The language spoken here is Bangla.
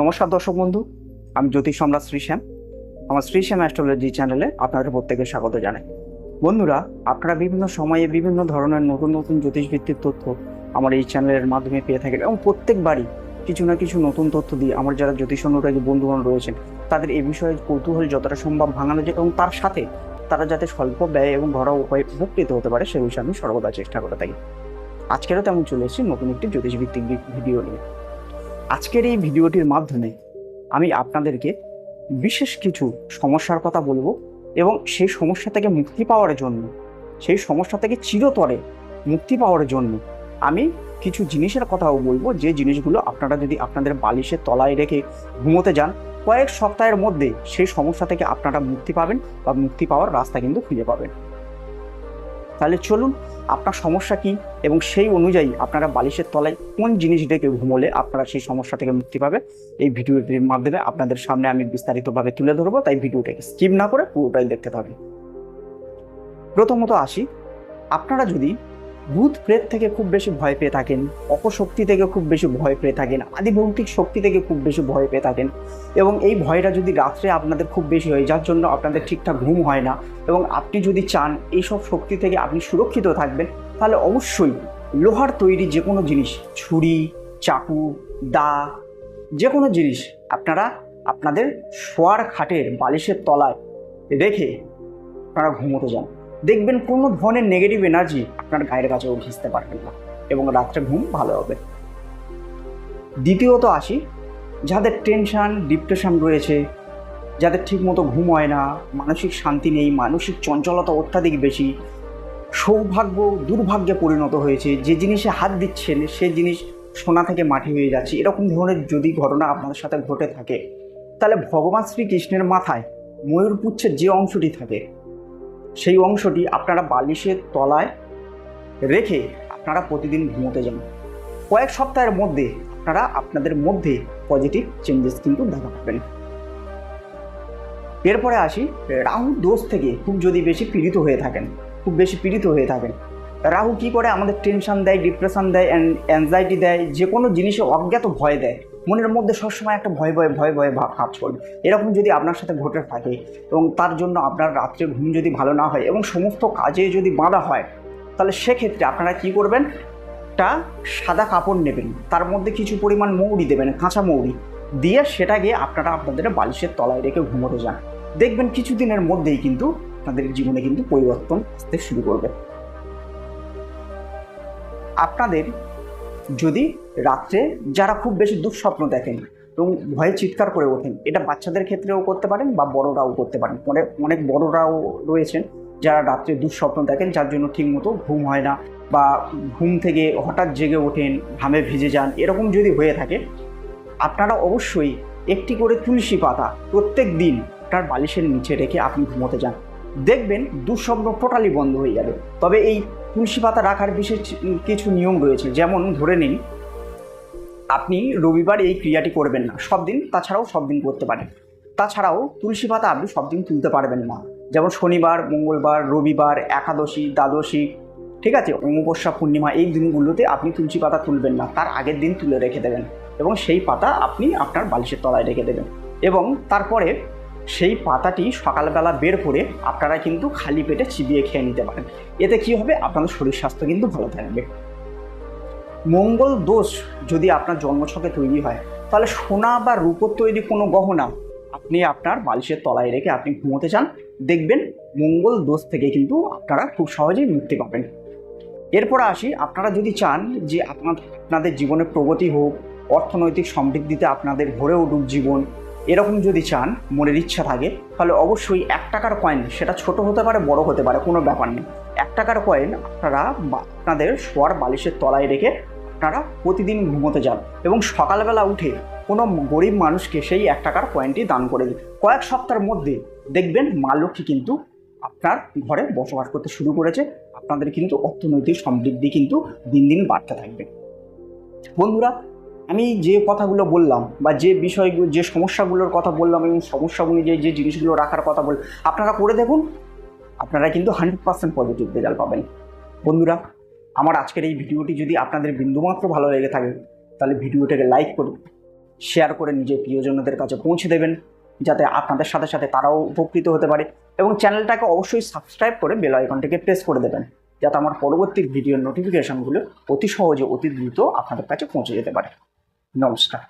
নমস্কার দর্শক বন্ধু, আমি জ্যোতিষ সম্রাট শ্রীশ্যাম আমার শ্রীশ্যাম অ্যাস্ট্রোলজি চ্যানেলে আপনাদের প্রত্যেকে স্বাগত জানাই। বন্ধুরা, আপনারা বিভিন্ন সময়ে বিভিন্ন ধরনের নতুন নতুন জ্যোতিষ ভিত্তিক তথ্য আমার এই চ্যানেলের মাধ্যমে পেয়ে থাকেন এবং প্রত্যেকবারই কিছু না কিছু নতুন তথ্য দিয়ে আমার যারা জ্যোতিষ অনুরাগী বন্ধুগণ রয়েছেন, তাদের এই বিষয়ে কৌতূহল যতটা সম্ভব ভাঙানো যায় এবং তার সাথে তারা যাতে স্বল্প ব্যয় এবং ঘরোয়া উপায়ে উপকৃত হতে পারে, সে বিষয়ে আমি সর্বদা চেষ্টা করে থাকি। আজকেরও তেমন চলে এসেছি নতুন একটি জ্যোতিষ ভিত্তিক ভিডিও নিয়ে। আজকের এই ভিডিওটির মাধ্যমে আমি আপনাদেরকে বিশেষ কিছু সমস্যার কথা বলব এবং সেই সমস্যা থেকে মুক্তি পাওয়ার জন্য, সেই সমস্যা থেকে চিরতরে মুক্তি পাওয়ার জন্য আমি কিছু জিনিসের কথাও বলব। যে জিনিসগুলো আপনারা যদি আপনাদের বালিশের তলায় রেখে ঘুমোতে যান, কয়েক সপ্তাহের মধ্যে সেই সমস্যা থেকে আপনারা মুক্তি পাবেন বা মুক্তি পাওয়ার রাস্তা কিন্তু খুঁজে পাবেন। তাহলে চলুন আপনার সমস্যা কি এবং সেই অনুযায়ী আপনারা বালিশের তলায় কোন জিনিস রেখে ঘুমোলে আপনারা সেই সমস্যা থেকে মুক্তি পাবে? এই ভিডিওটির মাধ্যমে আপনাদের সামনে আমি বিস্তারিতভাবে তুলে ধরবো, তাই ভিডিওটাকে স্কিপ না করে পুরোটাই দেখতে পাবেন প্রথমত আসি, আপনারা যদি ভূত প্রেত থেকে খুব বেশি ভয় পেয়ে থাকেন, অপশক্তি থেকে খুব বেশি ভয় পেয়ে থাকেন, আদিভৌতিক শক্তি থেকে খুব বেশি ভয় পেয়ে থাকেন। এবং এই ভয়টা যদি রাত্রে আপনাদের খুব বেশি হয়, যার জন্য আপনাদের ঠিকঠাক ঘুম হয় না, এবং আপনি যদি চান এইসব শক্তি থেকে আপনি সুরক্ষিত থাকবেন, তাহলে অবশ্যই লোহার তৈরি যে কোনো জিনিস, ছুরি, চাকু, দা যে কোনো জিনিস আপনারা আপনাদের শোয়ার খাটের বালিশের তলায় রেখে আপনারা ঘুমোতে যান। দেখবেন কোনো ধরনের নেগেটিভ এনার্জি আপনার গায়ের কাছেও ঘিসতে পারবেন না এবং রাত্রে ঘুম ভালো হবে। দ্বিতীয়ত আসি, যাদের টেনশন ডিপ্রেশন রয়েছে, যাদের ঠিকমতো ঘুম হয় না, মানসিক শান্তি নেই, মানসিক চঞ্চলতা অত্যাধিক বেশি, সৌভাগ্য, দুর্ভাগ্যে পরিণত হয়েছে, যে জিনিসে হাত দিচ্ছেন, সে জিনিস সোনা থেকে মাটি হয়ে যাচ্ছে, এরকম ধরনের যদি ঘটনা আপনাদের সাথে ঘটে থাকে, তাহলে ভগবান শ্রীকৃষ্ণের মাথায় ময়ূরপুচ্ছের যে অংশটি থাকে সেই অংশটি আপনারা বালিশের তলায় রেখে আপনারা প্রতিদিন ঘুমোতে যান। কয়েক সপ্তাহের মধ্যে আপনারা আপনাদের মধ্যে পজিটিভ চেঞ্জেস কিন্তু দেখা পাবেন। এরপরে আসি, রাহু দোষ থেকে খুব যদি বেশি পীড়িত হয়ে থাকেন, খুব বেশি পীড়িত হয়ে থাকেন, রাহু কি করে আমাদের টেনশন দেয় ডিপ্রেশন দেয় অ্যান্ড অ্যাংজাইটি দেয়, যে কোনো জিনিসে অজ্ঞাত ভয় দেয়। মনের মধ্যে সবসময় একটা ভয় ভয় ভয় ভয় ভাব কাজ করবে। এরকম যদি আপনার সাথে ঘটে থাকে এবং তার জন্য আপনার রাত্রে ঘুম যদি ভালো না হয় এবং সমস্ত কাজে যদি বাঁধা হয়, তাহলে সেক্ষেত্রে আপনারা কি করবেন? একটা সাদা কাপড় নেবেন। তার মধ্যে কিছু পরিমাণ মৌরি দেবেন, কাঁচা মৌরি। দিয়ে সেটা গিয়ে আপনারা আপনাদের বালিশের তলায় রেখে ঘুমোতে যান। দেখবেন কিছুদিনের মধ্যেই কিন্তু আপনাদের জীবনে কিন্তু পরিবর্তন আসতে শুরু করবে। আপনাদের যদি রাত্রে যারা খুব বেশি দুঃস্বপ্ন দেখেন এবং ভয়ে চিৎকার করে ওঠেন, এটা বাচ্চাদের ক্ষেত্রেও করতে পারেন বা বড়রাও করতে পারেন। অনেক অনেক বড়রাও রয়েছেন যারা রাত্রে দুঃস্বপ্ন দেখেন, যার জন্য ঠিকমতো ঘুম হয় না বা ঘুম থেকে হঠাৎ জেগে ওঠেন, ঘামে ভিজে যান, এরকম যদি হয়ে থাকে, আপনারা অবশ্যই একটি করে তুলসী পাতা প্রত্যেক দিন তার বালিশের নিচে রেখে আপনি ঘুমোতে যান। দেখবেন দুঃস্বপ্ন টোটালি বন্ধ হয়ে যাবে। তবে এই তুলসী পাতা রাখার বিশেষ কিছু নিয়ম রয়েছে। যেমন ধরে নিন, আপনি রবিবার এই ক্রিয়াটি করবেন না। সব দিন, তাছাড়াও সব দিন করতে পারেন। তাছাড়াও তুলসী পাতা আপনি সব দিন তুলতে পারবেন না। যেমন শনিবার, মঙ্গলবার, রবিবার, একাদশী, দ্বাদশী, ঠিক আছে? অমাবস্যা, পূর্ণিমা এই দিনগুলোতে আপনি তুলসী পাতা তুলবেন না। তার আগের দিন তুলে রেখে দেবেন এবং সেই পাতা আপনি আপনার বালিশের তলায় রেখে দেবেন। এবং তারপরে সেই পাতাটি সকালবেলা বের করে আপনারা কিন্তু খালি পেটে চিবিয়ে খেয়ে নিতে পারেন। এতে কি হবে? আপনাদের শরীর স্বাস্থ্য কিন্তু ভালো থাকবে। মঙ্গল দোষ যদি আপনার জন্মছকে তৈরি হয়, তাহলে সোনা বা রূপোর তৈরি কোনো গহনা আপনি আপনার বালিশের তলায় রেখে আপনি ঘুমোতে চান, দেখবেন মঙ্গল দোষ থেকে কিন্তু আপনারা খুব সহজেই মুক্তি পাবেন। এরপর আসি, আপনারা যদি চান যে আপনার আপনাদের জীবনে প্রগতি হোক, অর্থনৈতিক সমৃদ্ধিতে আপনাদের ভরে উঠুক জীবন এরকম যদি চান, মনের ইচ্ছা থাকে, তাহলে অবশ্যই এক টাকার কয়েন সেটা ছোট হতে পারে, বড় হতে পারে, কোনো ব্যাপার নেই। এক টাকার কয়েন আপনারা আপনাদের শোয়ার বালিশের তলায় রেখে আপনারা প্রতিদিন ঘুমোতে যান এবং সকালবেলা উঠে কোনো গরিব মানুষকে সেই এক টাকার কয়েনটি দান করে দিন। কয়েক সপ্তাহের মধ্যে দেখবেন মা লক্ষ্মী কিন্তু আপনার ঘরে বসবাস করতে শুরু করেছে, আপনাদের কিন্তু অর্থনৈতিক সমৃদ্ধি কিন্তু দিন দিন বাড়তে থাকবে। বন্ধুরা আমি যে কথাগুলো বললাম বা যে বিষয়গুলো, যে সমস্যাগুলোর কথা বললাম এবং সমস্যা অনুযায়ী যে জিনিসগুলো রাখার কথা বল, আপনারা করে দেখুন, আপনারা কিন্তু হান্ড্রেড পার্সেন্ট পজিটিভ রেজাল্ট পাবেন। বন্ধুরা, আমার আজকের এই ভিডিওটি যদি আপনাদের বিন্দুমাত্র ভালো লেগে থাকে, তাহলে ভিডিওটাকে লাইক করুন শেয়ার করে নিজের প্রিয়জনদের কাছে পৌঁছে দেবেন, যাতে আপনাদের সাথে সাথে তারাও উপকৃত হতে পারে এবং চ্যানেলটাকে অবশ্যই সাবস্ক্রাইব করে বেল আইকনটিকে প্রেস করে দেবেন, যাতে আমার পরবর্তী ভিডিওর নোটিফিকেশনগুলো অতি সহজে, অতি দ্রুত আপনাদের কাছে পৌঁছে যেতে পারে। নমস্কার